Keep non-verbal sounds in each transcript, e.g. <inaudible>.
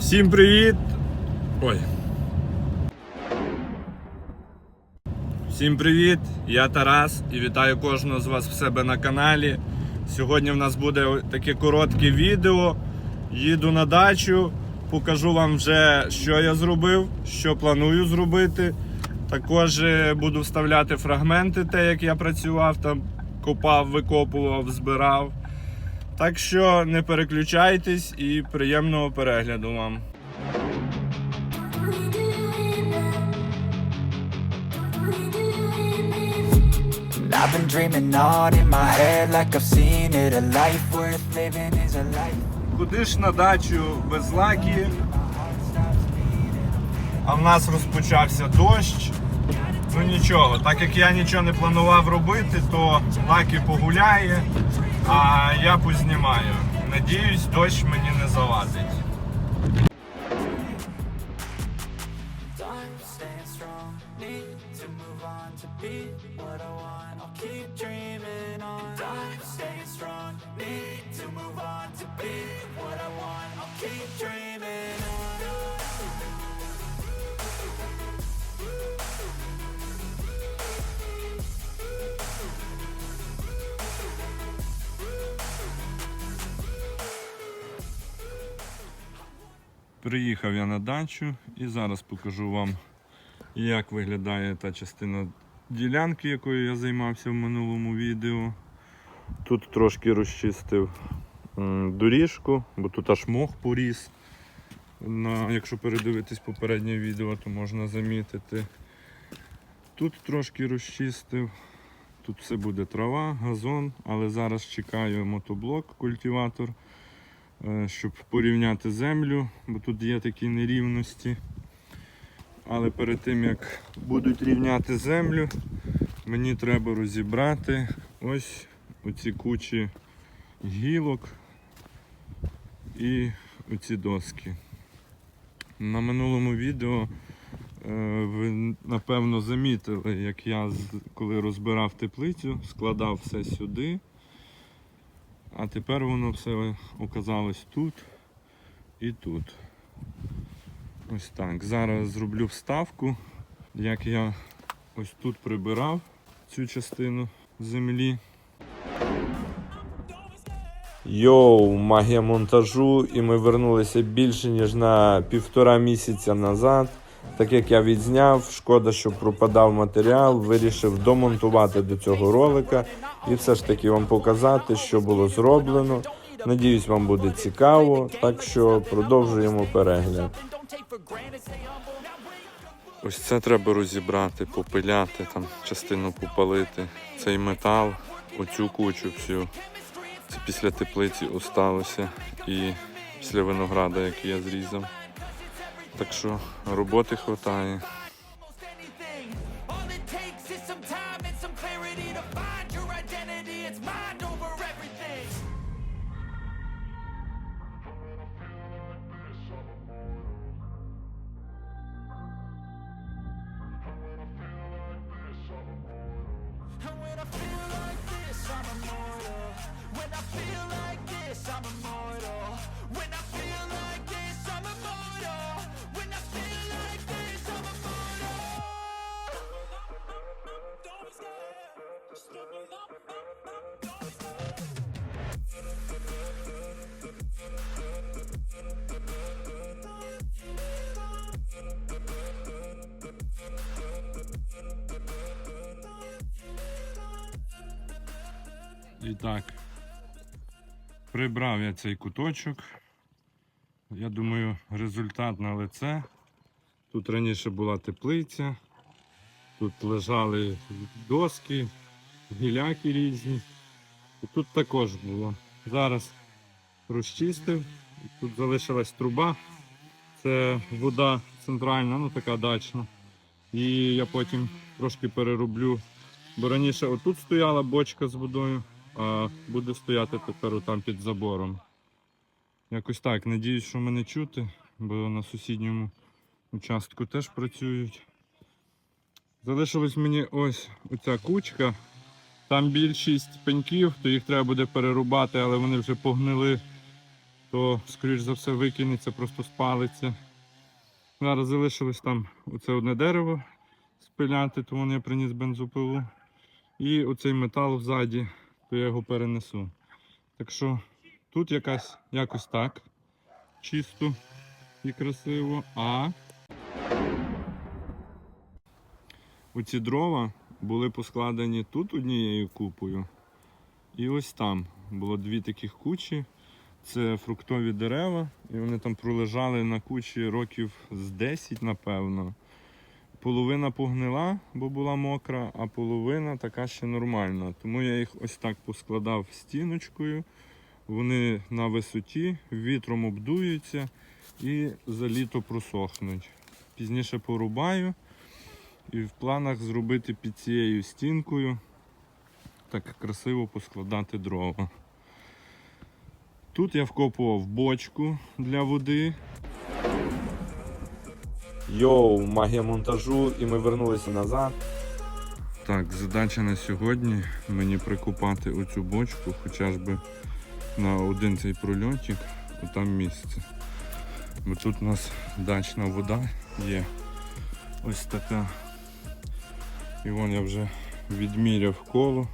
Всім привіт! Ой. Всім привіт! Я Тарас і вітаю кожного з вас в себе на каналі. Сьогодні в нас буде таке коротке відео. Їду на дачу, покажу вам вже, що я зробив, що планую зробити. Також е, буду вставляти фрагменти, те, як я працював, там копав, викопував, збирав. Так що не переключайтесь і приємного перегляду вам. I've been dreaming on in my head like I've seen it. A life worth living is a life. Куди ж на дачу без лаки? А в нас розпочався дощ. Ну нічого, так як я нічого не планував робити, то лаки погуляє, а я познімаю. Надіюсь, дощ мені не завадить. Приїхав я на дачу і зараз покажу вам, як виглядає та частина ділянки, якою я займався в минулому відео. Тут трошки розчистив доріжку, бо тут аж мох поріс. На, якщо передивитись попереднє відео, то можна замітити. Тут трошки розчистив. Тут все буде трава, газон, але зараз чекаю мотоблок, культиватор щоб порівняти землю, бо тут є такі нерівності. Але перед тим як будуть рівняти землю, мені треба розібрати ось оці кучі гілок і оці доски. На минулому відео е, ви напевно замітили, як я коли розбирав теплицю, складав все сюди. А тепер воно все оказалось тут і тут. Ось так. Зараз зроблю вставку, як я ось тут прибирав цю частину землі. Йоу, магія монтажу, і ми вернулися більше ніж на півтора місяця назад. Так як я відзняв, шкода, що пропадав матеріал, вирішив домонтувати до цього ролика і все ж таки вам показати, що було зроблено. Надіюсь, вам буде цікаво, так що продовжуємо перегляд. Ось це треба розібрати, попиляти, там частину попалити. Цей метал, оцю кучу всю. Це після теплиці осталося і після винограда, який я зрізав. Так що роботи вистачає. І так, прибрав я цей куточок. Я думаю, результат на лице. Тут раніше була теплиця, тут лежали доски, гіляки різні. І тут також було. Зараз розчистив, тут залишилась труба. Це вода центральна, ну така дачна. І я потім трошки перероблю Бо раніше отут стояла бочка з водою, а буде стояти тепер там під забором. Якось так. Надіюсь, що мене чути, бо на сусідньому участку теж працюють. Залишилась мені ось оця кучка. Там більшість пеньків, то їх треба буде перерубати, але вони вже погнили то, скоріш за все, викинеться, просто спалиться. Зараз залишилось там оце одне дерево спиляти, тому я приніс бензопилу. І оцей метал взаді, то я його перенесу. Так що тут якась якось так. Чисто і красиво. А оці дрова були поскладені тут однією купою. І ось там було дві таких кучі. Це фруктові дерева, і вони там пролежали на кучі років з 10, напевно. Половина погнила, бо була мокра, а половина така ще нормальна. Тому я їх ось так поскладав стіночкою. Вони на висоті, вітром обдуються і за літо просохнуть. Пізніше порубаю і в планах зробити під цією стінкою так красиво поскладати дрова. Тут я вкопував бочку для води. Йоу, магія монтажу, і ми вернулися назад. Так, задача на сьогодні мені прикупати оцю бочку хоча ж би на один цей прольотик, там місце. Бо тут у нас дачна вода є. Ось така. І вон я вже відміряв коло.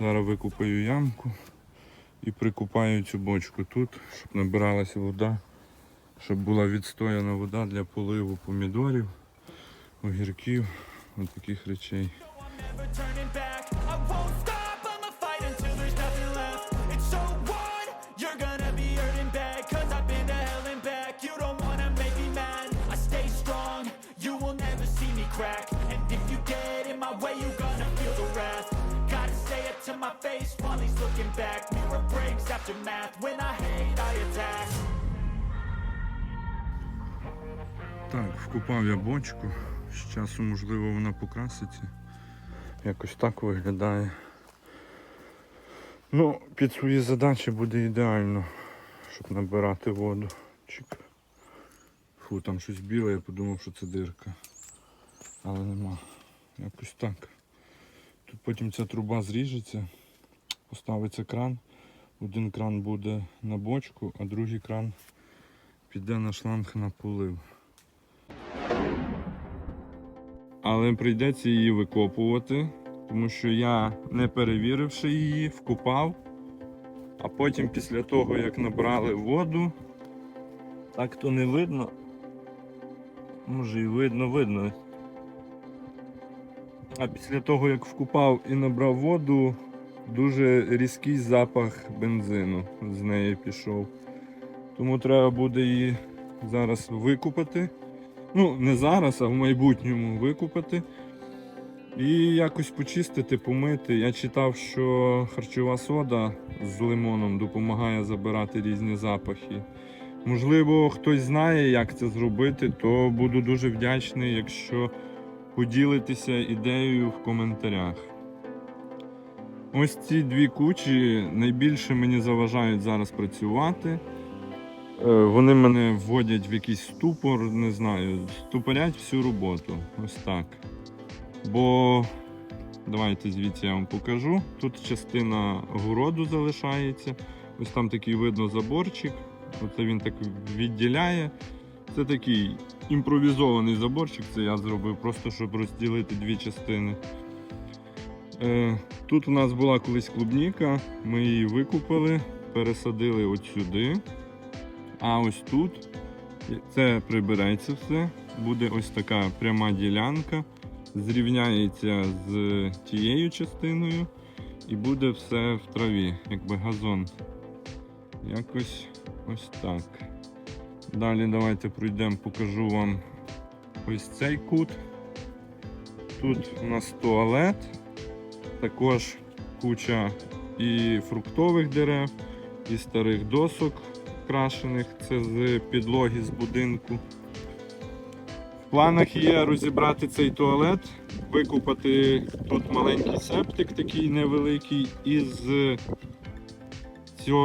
Зараз викупаю ямку і прикупаю цю бочку тут, щоб набиралася вода, щоб була відстояна вода для поливу помідорів, огірків, от таких речей. my face while he's looking back. Mirror breaks after math. When I hate, I attack. Так, вкупав я бочку. З часом, можливо, вона покраситься. Якось так виглядає. Ну, під свої задачі буде ідеально, щоб набирати воду. Чик. Фу, там щось біле, я подумав, що це дирка. Але нема. Якось так. Тут потім ця труба зріжеться, поставиться кран. Один кран буде на бочку, а другий кран піде на шланг на полив. Але прийдеться її викопувати, тому що я, не перевіривши її, вкопав. А потім після того, як набрали воду, так то не видно. Може і видно, видно. А після того, як вкупав і набрав воду, дуже різкий запах бензину з неї пішов. Тому треба буде її зараз викупати. Ну, не зараз, а в майбутньому викупати. І якось почистити, помити. Я читав, що харчова сода з лимоном допомагає забирати різні запахи. Можливо, хтось знає, як це зробити, то буду дуже вдячний, якщо поділитеся ідеєю в коментарях. Ось ці дві кучі найбільше мені заважають зараз працювати. Е, Вони мене вводять в якийсь ступор, не знаю, ступорять всю роботу. Ось так. Бо давайте звідси я вам покажу. Тут частина городу залишається. Ось там такий видно заборчик. Оце він так відділяє. Це такий імпровізований заборчик, це я зробив просто, щоб розділити дві частини. Е, Тут у нас була колись клубніка, ми її викупили, пересадили от сюди. А ось тут це прибереться все. Буде ось така пряма ділянка, зрівняється з тією частиною і буде все в траві, якби газон. Якось ось так. Далі давайте пройдемо, покажу вам ось цей кут. Тут у нас туалет, також куча і фруктових дерев, і старих досок крашених, це з підлоги з будинку. В планах є розібрати цей туалет, викупати тут маленький септик такий невеликий із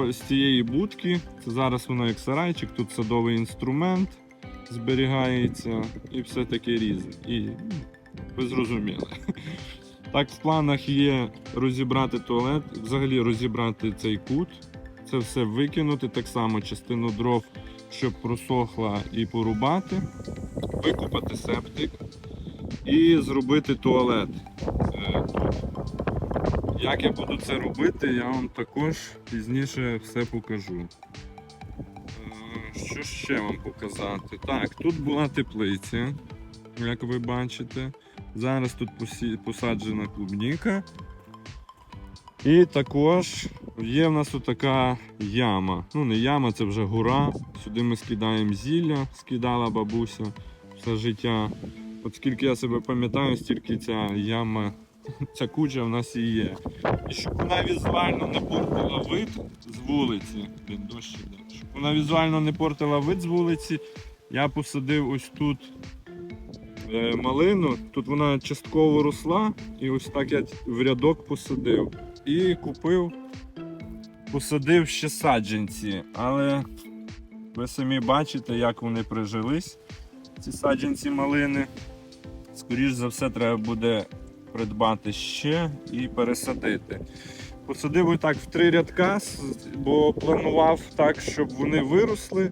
з цієї будки. Це зараз воно як сарайчик, тут садовий інструмент зберігається і все таке різне. І ну, ви зрозуміли. Так, в планах є розібрати туалет, взагалі розібрати цей кут. Це все викинути, так само частину дров, щоб просохла і порубати, викопати септик і зробити туалет. е. Як я буду це робити, я вам також пізніше все покажу. Е, Що ще вам показати? Так, тут була теплиця, як ви бачите. Зараз тут посаджена клубніка. І також є в нас така яма. Ну, не яма, це вже гора. Сюди ми скидаємо зілля, скидала бабуся все життя. От скільки я себе пам'ятаю, стільки ця яма, <laughs> ця куча в нас і є. І щоб вона візуально не портила вид з вулиці, він дощ щоб вона візуально не портила вид з вулиці, я посадив ось тут е, малину. Тут вона частково росла, і ось так я в рядок посадив. І купив, посадив ще саджанці, але ви самі бачите, як вони прижились, ці саджанці малини. Скоріш за все, треба буде придбати ще і пересадити. Посадив отак в три рядка, бо планував так, щоб вони виросли.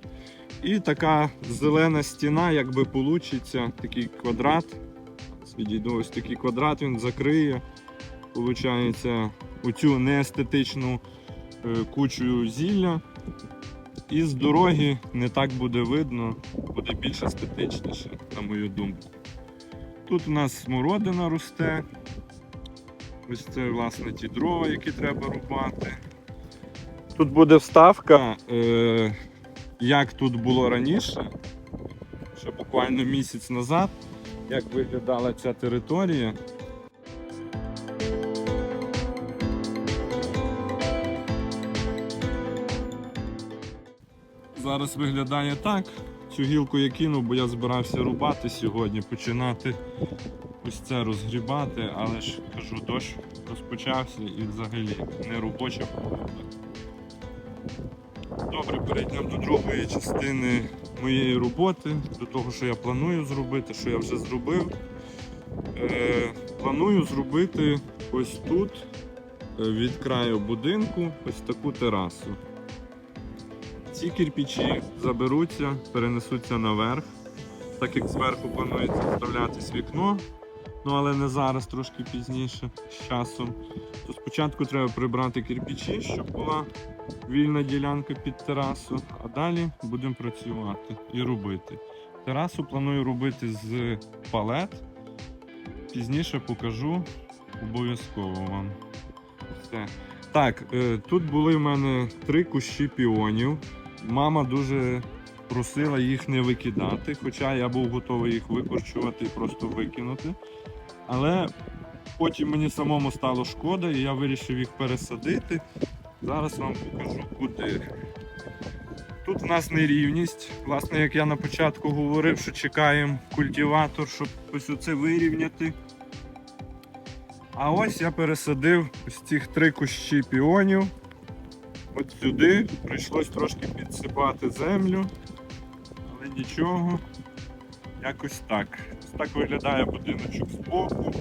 І така зелена стіна, якби получиться, такий квадрат. Відійду ось такий квадрат, він закриє. Оцю неестетичну е, кучу зілля. І з дороги не так буде видно, буде більш естетичніше, на мою думку. Тут у нас смородина росте. Ось це, власне, ті дрова, які треба рубати. Тут буде вставка, е, як тут було раніше, ще буквально місяць назад, як виглядала ця територія. Зараз виглядає так. Цю гілку я кинув, бо я збирався рубати сьогодні, починати ось це розгрібати, але ж кажу, дощ розпочався і взагалі не робоча погода. Добре, перейдемо до другої частини моєї роботи, до того, що я планую зробити, що я вже зробив. Е, планую зробити ось тут, е, від краю будинку, ось таку терасу. Ці кирпичі заберуться, перенесуться наверх, так як зверху планується вставлятись вікно, ну але не зараз, трошки пізніше, з часом. То спочатку треба прибрати кирпичі, щоб була вільна ділянка під терасу, а далі будемо працювати і робити. Терасу планую робити з палет. Пізніше покажу обов'язково вам. Все. Так, е, тут були в мене три кущі піонів. Мама дуже просила їх не викидати, хоча я був готовий їх викорчувати і просто викинути. Але потім мені самому стало шкода, і я вирішив їх пересадити. Зараз вам покажу куди. Тут в нас нерівність. Власне, як я на початку говорив, що чекаємо культиватор, щоб ось оце вирівняти. А ось я пересадив ось цих три кущі піонів. От сюди прийшлось трошки підсипати землю, але нічого. Якось так. Ось так виглядає будиночок збоку.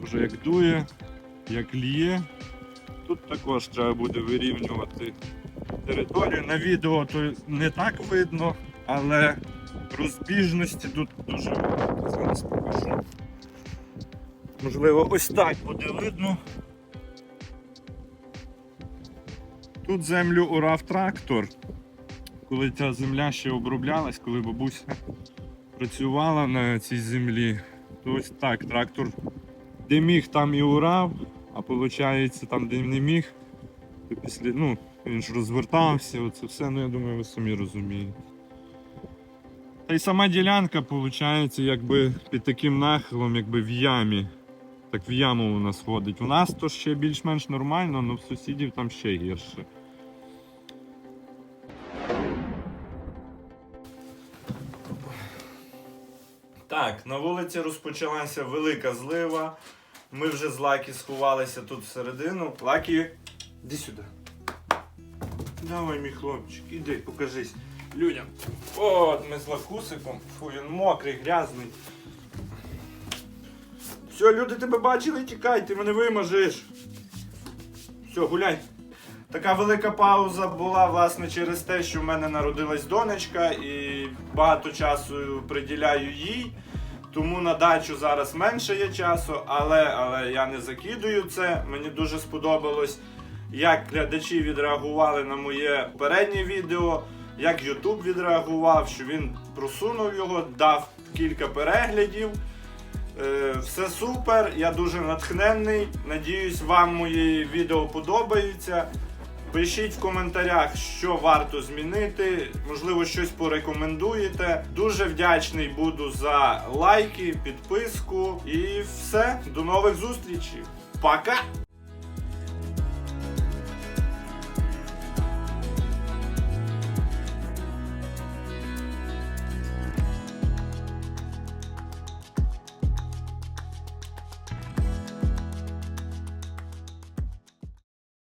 Вже як дує, як ліє. Тут також треба буде вирівнювати територію. На відео то не так видно, але розбіжності тут дуже багато. Зараз покажу. Можливо, ось так буде видно. Тут землю орав трактор. Коли ця земля ще оброблялась, коли бабуся працювала на цій землі, то ось так трактор де міг, там і урав, а виходить, там, де не міг, то після, ну, він ж розвертався, оце все, ну я думаю, ви самі розумієте. Та й сама ділянка, виходить, якби під таким нахилом, якби в ямі. Так в яму у нас ходить. У нас то ще більш-менш нормально, але в сусідів там ще гірше. Так, на вулиці розпочалася велика злива. Ми вже з Лакі сховалися тут всередину. Лакі, іди сюди. Давай, мій хлопчик, іди, покажись людям. От ми з лакусиком. Фу, він мокрий, грязний. Все, люди тебе бачили, тікай, ти мене вимажеш. Все, гуляй. Така велика пауза була власне через те, що в мене народилась донечка, і багато часу приділяю їй. Тому на дачу зараз менше є часу, але, але я не закидую це. Мені дуже сподобалось, як глядачі відреагували на моє переднє відео, як YouTube відреагував, що він просунув його, дав кілька переглядів. Е, Все супер, я дуже натхненний. Надіюсь, вам мої відео подобаються. Пишіть в коментарях, що варто змінити, можливо, щось порекомендуєте. Дуже вдячний буду за лайки, підписку і все. До нових зустрічей. Пока!